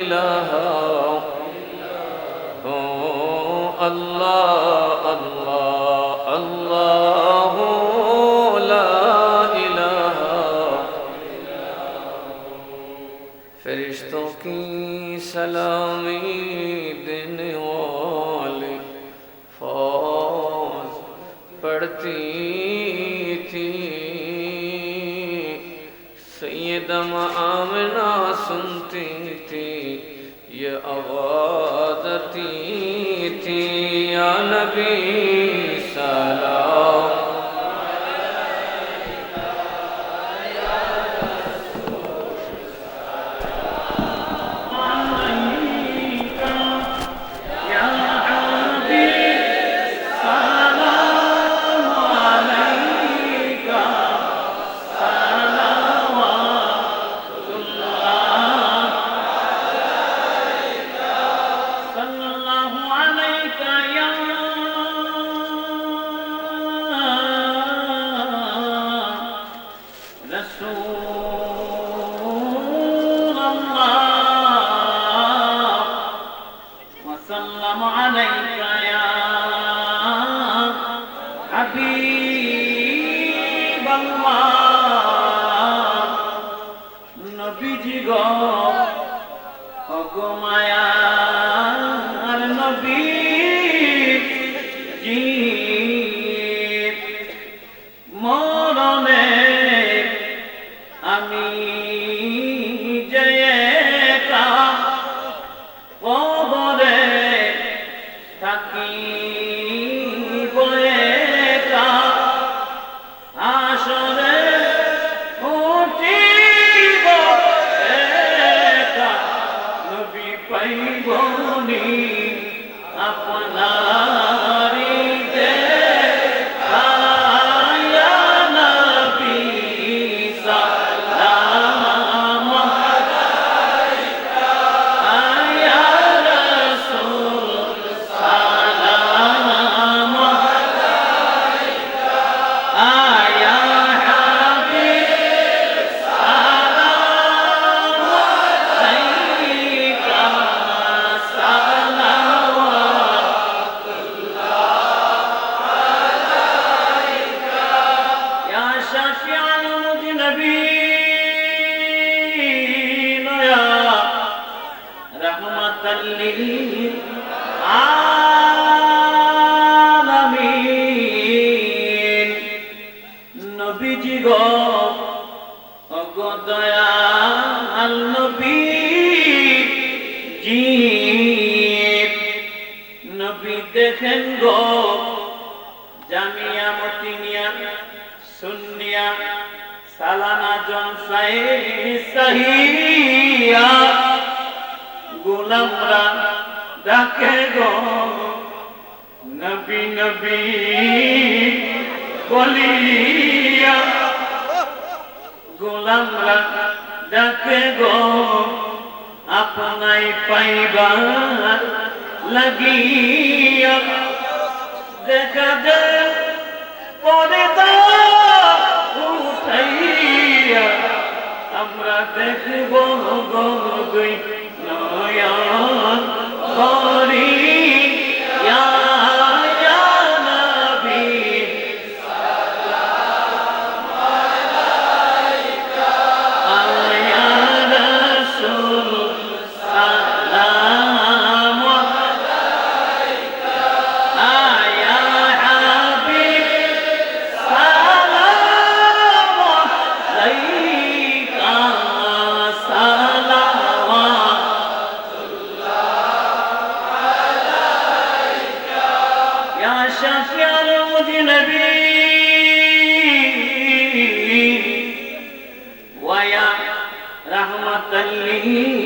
الہ اللہ اللہ اللہ لا الہ فرشتوں کی سلامی دن والے فوز پڑتی تھی۔ سیدم آمنہ سنتی थी या سلام عليك সাহিয়া, গোলামরা ডাকে গো। নবী নবী, বলিয়া, গোলামরা ডাকে গো। আপনাই পাইবা লাগিয়া, দেখা যায়, পরে উঠাইয়া আমরা দেখব গই নয়ন করি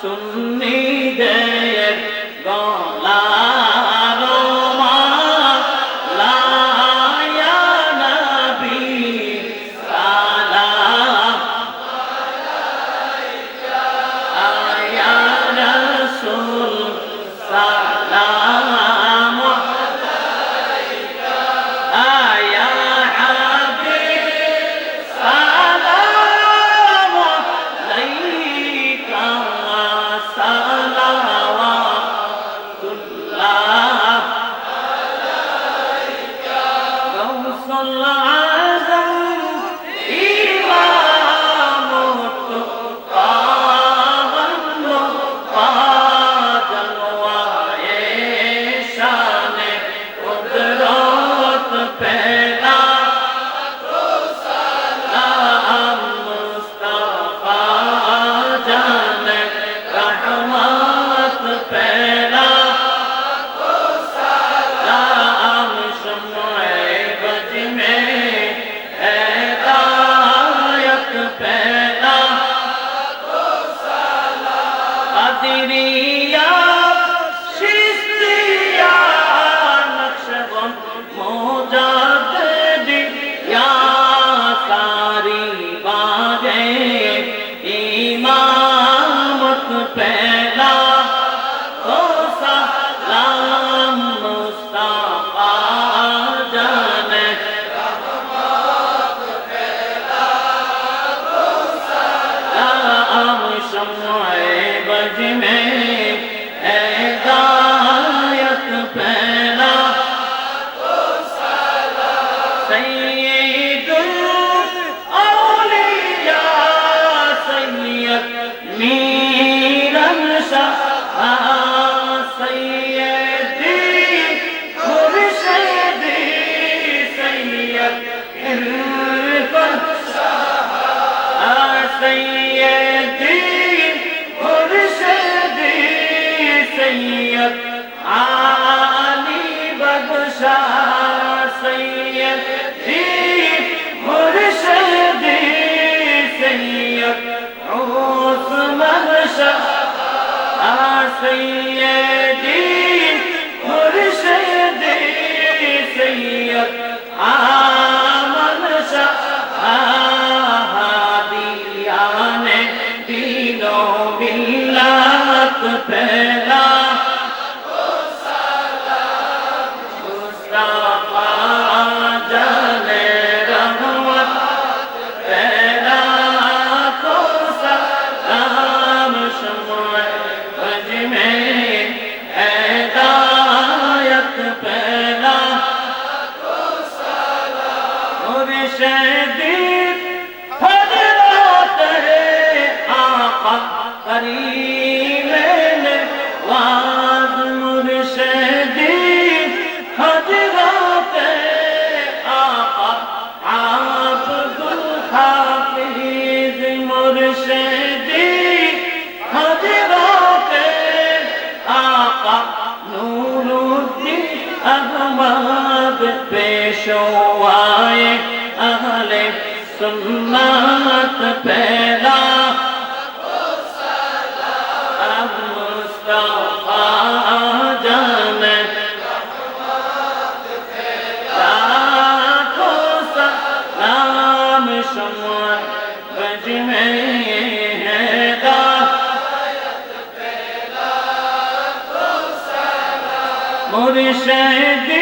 C'est. سیدی مرشدی سید آ قريب বিষয়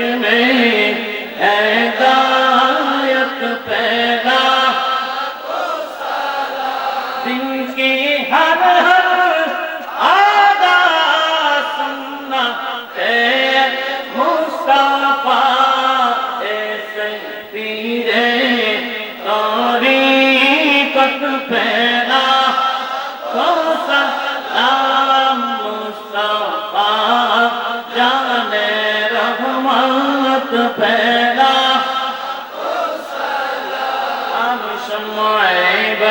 में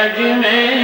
I tercüme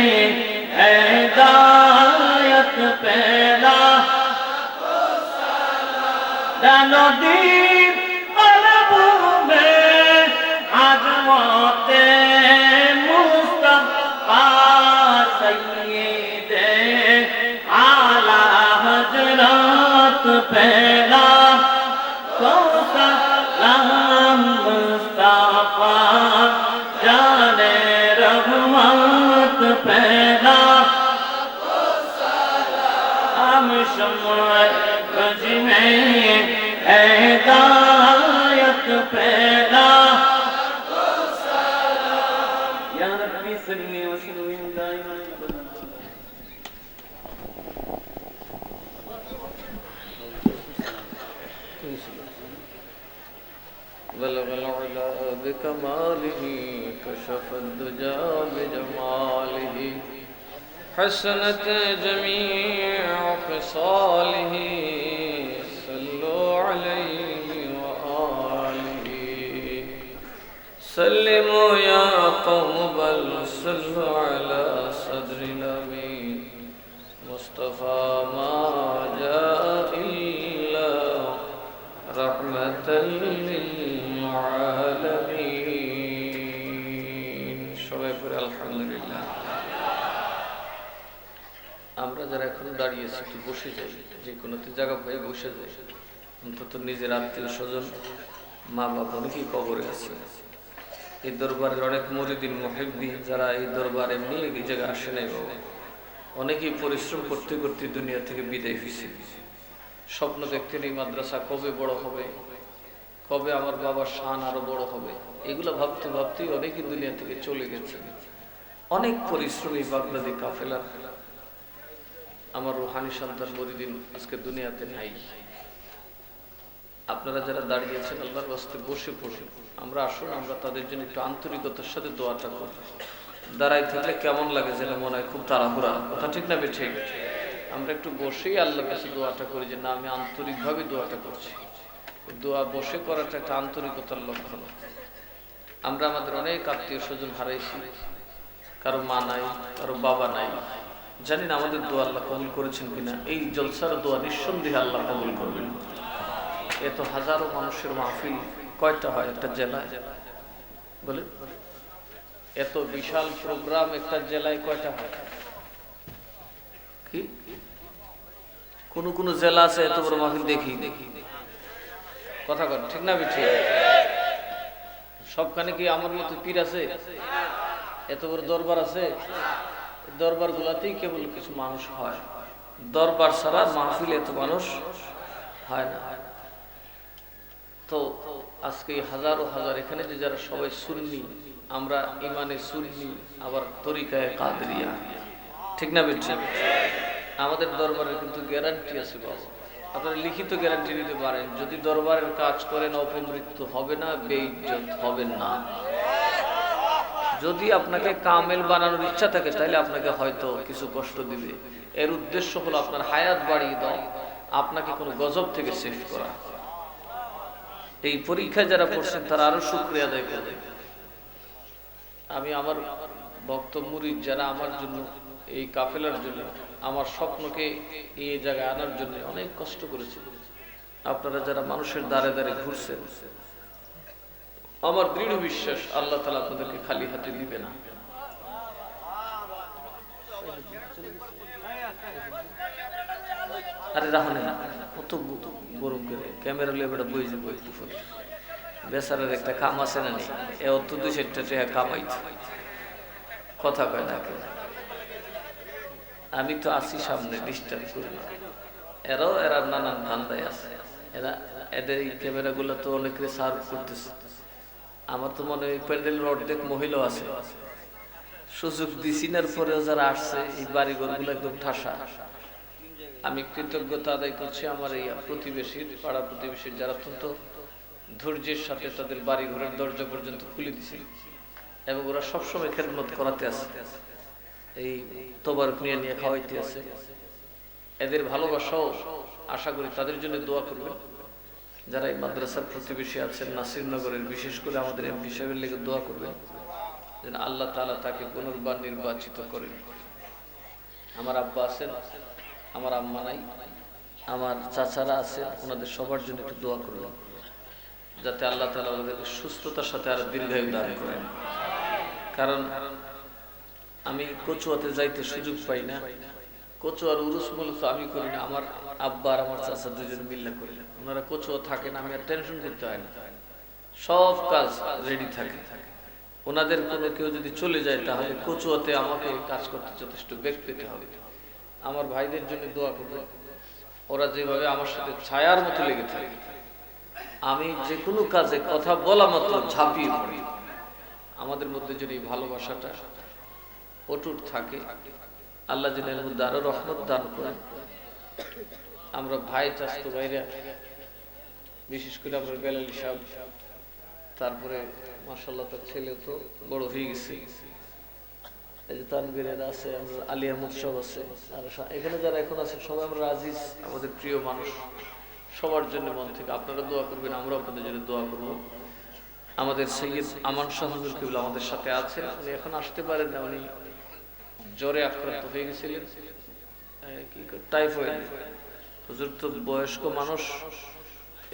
بلبل على بكماله كشف الدجى بجماله۔ حسنت جميع خصاله صلوا عليه وآله. سلموا يا قوم بل صلوا على صدر الأمين مصطفى ما جاء إلا رحمة للعالمين যারা এখন দাঁড়িয়েছে একটু বসে যাই, যে কোনো জায়গা পাই, বসে যাই। অন্তত নিজের আত্মীয় স্বজন, মা বাবা অনেকেই কবরে আছে। এই দরবারের অনেক মরিদিন মহিদ্দিন যারা এই দরবার এমনি এই জায়গায় আসে নাই বাবা। অনেকেই পরিশ্রম করতে করতে দুনিয়া থেকে বিদায় হয়েছে। স্বপ্ন দেখতেন এই মাদ্রাসা কবে বড় হবে? কবে আমার বাবার শান আরও বড় হবে? এগুলো ভাবতে ভাবতেই অনেকেই দুনিয়া থেকে চলে গেছে। অনেক পরিশ্রমী বাগদাদি কাফেলার। আমার রুহানি সন্তান মরিদিন আজকে দুনিয়াতে নাই। আপনারা যারা দাঁড়িয়েছেন, আল্লাহর বাস্তে বসে পড়ে আমরা আসুন, আমরা তাদের জন্য একটু আন্তরিকতার সাথে দোয়াটা করি। দাঁড়াই থাকলে কেমন লাগে যেন মনে হয় খুব তাড়াহুড়া। কথা ঠিক না ঠিক আমরা একটু বসেই আল্লাহর কাছে দোয়াটা করি যে, না, আমি আন্তরিকভাবে দোয়াটা করছি। দোয়া বসে করাটা একটা আন্তরিকতার লক্ষণ। আমরা আমাদের অনেক আত্মীয় স্বজন হারাইছি। কারও মা নাই, কারও বাবা নাই। জানি না আমাদের দোয়া আল্লাহ কবুল করেছেন কিনা? এই জলসার দোয়া নিঃসন্দেহে আল্লাহ কবুল করবেন। এত হাজারো মানুষের মাহফিল, কয়টা হয় একটা জেলায়? বলে এত বিশাল প্রোগ্রাম একটা জেলায় কয়টা হয়? কি? কোন কোন জেলা আছে এত বড় মাহফিল দেখি? দেখি কথা কর ঠিক না ঠিক সবখানে কি আমার মতো পীর আছে? এত বড় দরবার আছে? দরবার গুলাতেই কেবল কিছু মানুষ হয়। দরবার ছাড়া মাহফিল এত মানুষ হয় না। তো আজকে হাজারো হাজার, এখানে যে যারা সবাই সুন্নি, আমরা ইমানে সুন্নি, আবার তরিকায় কাদরিয়া। ঠিক না বেঠি আমাদের দরবারের কিন্তু গ্যারান্টি আছে বাবা। আপনারা লিখিত গ্যারান্টি নিতে পারেন। যদি দরবারের কাজ করেন, অপমৃত্যু হবে না, বেইজ্জত হবে না। যদি আপনাকে কামেল বানানোর ইচ্ছা থাকে, তাহলে আপনাকে হয়তো কিছু কষ্ট দিবে। এর উদ্দেশ্য হলো আপনার হায়াত বাড়িয়ে দাও, আপনাকে কোনো গজব থেকে সেভ করা। এই পরীক্ষায় যারা পড়ছেন, তারা আরও শুক্রিয়া আদায় করে আমি আমার ভক্ত মুরিদ, যারা আমার জন্য, এই কাফেলার জন্য, আমার স্বপ্নকে এই জায়গায় আনার জন্য অনেক কষ্ট করেছে। আপনারা যারা মানুষের দ্বারে দ্বারে ঘুরছেন আমার দৃঢ় বিশ্বাস আল্লাহ তালা আপনাদেরকে খালি হাতে দিবে না। কামাইত। কথা কয় আমি তো আছি সামনে ডিস্টার্ব করি না। এরাও এরা নানান ধান্দায় আছে। এরা, এদের এই ক্যামেরাগুলো তো অনেকে সার্ভ করতেছে। আমার তো মনে হয় প্যান্ডেলের অর্ধেক মহিলা আছে। সুযোগ দিছিনার পরেও যারা আসছে, এই বাড়িঘরগুলো একদম ঠাসা। আমি কৃতজ্ঞতা আদায় করছি আমার এই প্রতিবেশীর, পাড়া প্রতিবেশীর যারা অত্যন্ত ধৈর্যের সাথে তাদের বাড়ি ঘরের দরজা পর্যন্ত খুলে দিছে এবং ওরা সবসময় খেদমত করাতে আছে। এই তোবার নিয়ে নিয়ে খাওয়াইতে আছে। এদের ভালোবাসাও আশা করি তাদের জন্য দোয়া করবেন। যারা এই মাদ্রাসার প্রতিবেশী আছেন নাসিরনগরের, বিশেষ করে আমাদের এমপি সাহেবের লেগে দোয়া করবেন যেন আল্লাহ তালা তাকে পুনর্বার নির্বাচিত করেন। আমার আব্বা আছেন, আমার আম্মা নাই, আমার চাচারা আছে ওনাদের সবার জন্য একটু দোয়া করলাম যাতে আল্লাহ তালা ওদেরকে সুস্থতার সাথে আর দীর্ঘায়ু দান করেন। কারণ আমি কচুয়াতে যাইতে সুযোগ পাই না কচুয়ার উরুস মূলত আমি করি না, আমার আব্বা আর আমার চাচা দুজন মিল্লা করি ওনারা কচুয়া থাকেন, আমি আর টেনশন করতে হয় না। সব কাজ রেডি থাকে। ওনাদের কোনো কেউ যদি চলে যায়, তাহলে কচুয়াতে আমাকে কাজ করতে যথেষ্ট বেগ পেতে হবে। আমার ভাইদের জন্য দোয়া করবে ওরা যেভাবে আমার সাথে ছায়ার মতো লেগে থাকে। আমি যে কোনো কাজে কথা বলা মাত্র ঝাঁপিয়ে পড়ি। আমাদের মধ্যে যদি ভালোবাসাটা অটুট থাকে, আল্লাহ যেন এর মধ্যে আরও রহমত দান করেন। আমরা ভাই চাস্ত ভাইরা বিশেষ করে আমরা বেলালি সাহেব, তারপরে মাসাল্লাহ তার ছেলে তো বড় হয়ে গেছে। এই যে আছে, আমরা আলী আহমদ সব আছে, আর এখানে যারা এখন আছে সবাই আমরা আমাদের প্রিয় মানুষ। সবার জন্য মন থেকে আপনারা দোয়া করবেন আমরা আপনাদের জন্য দোয়া আমাদের সৈয়দ আমান কিবুল আমাদের সাথে আছেন, উনি এখন আসতে পারেন না, উনি জ্বরে আক্রান্ত হয়ে গেছিলেন। টাইফয়েড। হুজুর তো বয়স্ক মানুষ।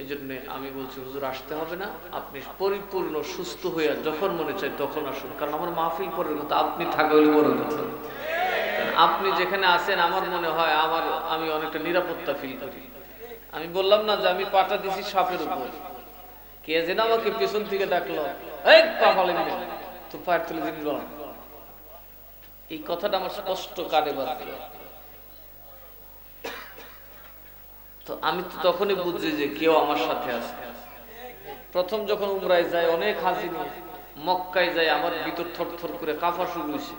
এই জন্য আমি বলছি, হুজুর, আসতে হবে না। আপনি পরিপূর্ণ সুস্থ হইয়া যখন মনে চাই তখন আসুন। কারণ আমার মাহফিল পরের কথা আপনি থাকা হলে বড় কথা আপনি যেখানে আছেন, আমার মনে হয় আমার, আমি অনেকটা নিরাপত্তা ফিল করি। আমি বললাম না যে আমি পাটা দিছি সাপের উপর। কে যেন আমাকে পেছন থেকে ডাকলো, এই তো পায়ের তুলে দিন এই কথাটা আমার স্পষ্ট কানে বাজছিল তো আমি তো তখনই বুঝছি যে কেউ আমার সাথে আছে। প্রথম যখন উমরায় যায়, অনেক হাজি নিয়ে মক্কায় যায়, আমার ভিতর থর থর করে কাঁপা শুরু হয়েছে।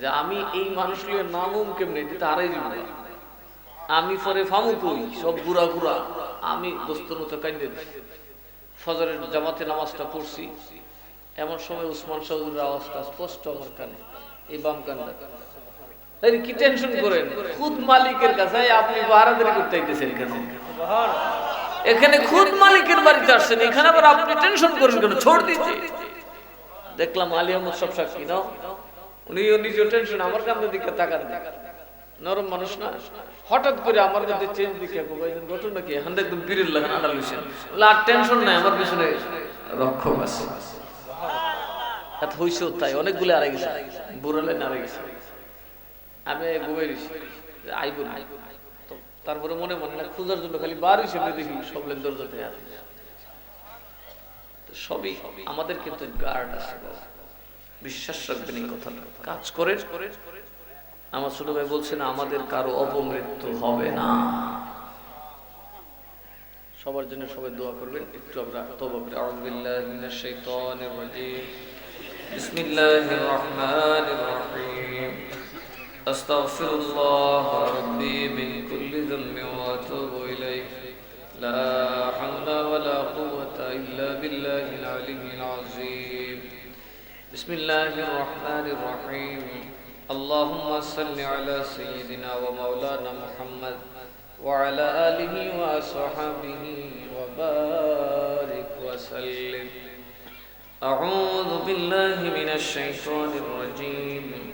যে আমি এই মানুষগুলো নামুম কেমনে? এটা হারাই যাব আমি পরে ফামু কই সব গুড়া গুড়া আমি দোস্তর মতো কান্দে দিছি ফজরের জামাতে নামাজটা পড়ছি। এমন সময় উসমান চৌধুরীর আওয়াজটা স্পষ্ট আমার কানে, এই বাম কানটা। এই কি টেনশন করেন? খুদ মালিকের কাছে আপনি বাহারাদারি করতে আইতেছেন কেন? এখানে খুদ মালিকের বাড়িতে আসছেন এখানে আবার আপনি টেনশন করেন কেন? ছোড় দিতে। দেখলাম আলী আহমদ সব সাক্ষী নাও উনিও নিজেও টেনশন আমার কামড়ে দিকে তাকান নরম মানুষ না? হঠাৎ করে আমার মধ্যে চেঞ্জ দিকে ঘটনা কি? এখন একদম বীরের লাগে আড়াল হয়েছেন আর টেনশন নাই আমার পিছনে রক্ষক আছে। এত হইছেও তাই অনেকগুলো আড়াই গেছে বুড়ালেন আড়াই গেছে। আমি ঘুমাই দিছি, আইব না। তারপরে মনে মনে না খোঁজার জন্য খালি বার হিসেবে দেখি সব লেন দরজাতে আছে। সবই আমাদের কিন্তু গার্ড আছে বিশ্বাস রাখবেন এই কথাটা। কাজ করে আমার ছোট ভাই বলছেন আমাদের কারও অপমৃত্যু হবে না। সবার জন্য সবাই দোয়া করবেন। একটু আমরা তবা করি। আউযু বিল্লাহি মিনাশ শাইতানির রাজিম। বিসমিল্লাহির রহমানির রহিম। أستغفر الله ربي من كل ذنب وأتوب إليه. لا حول ولا قوة إلا بالله العلي العظيم. بسم الله الرحمن الرحيم. اللهم صل على سيدنا ومولانا محمد وعلى آله وصحبه وبارك وسلم. أعوذ بالله من الشيطان الرجيم.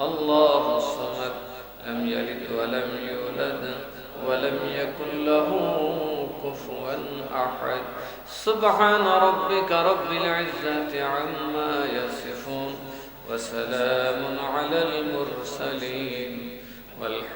الله الصمد لم يلد ولم يولد ولم يكن له كفوا أحد. سبحان ربك رب العزة عما يصفون وسلام على المرسلين والحمد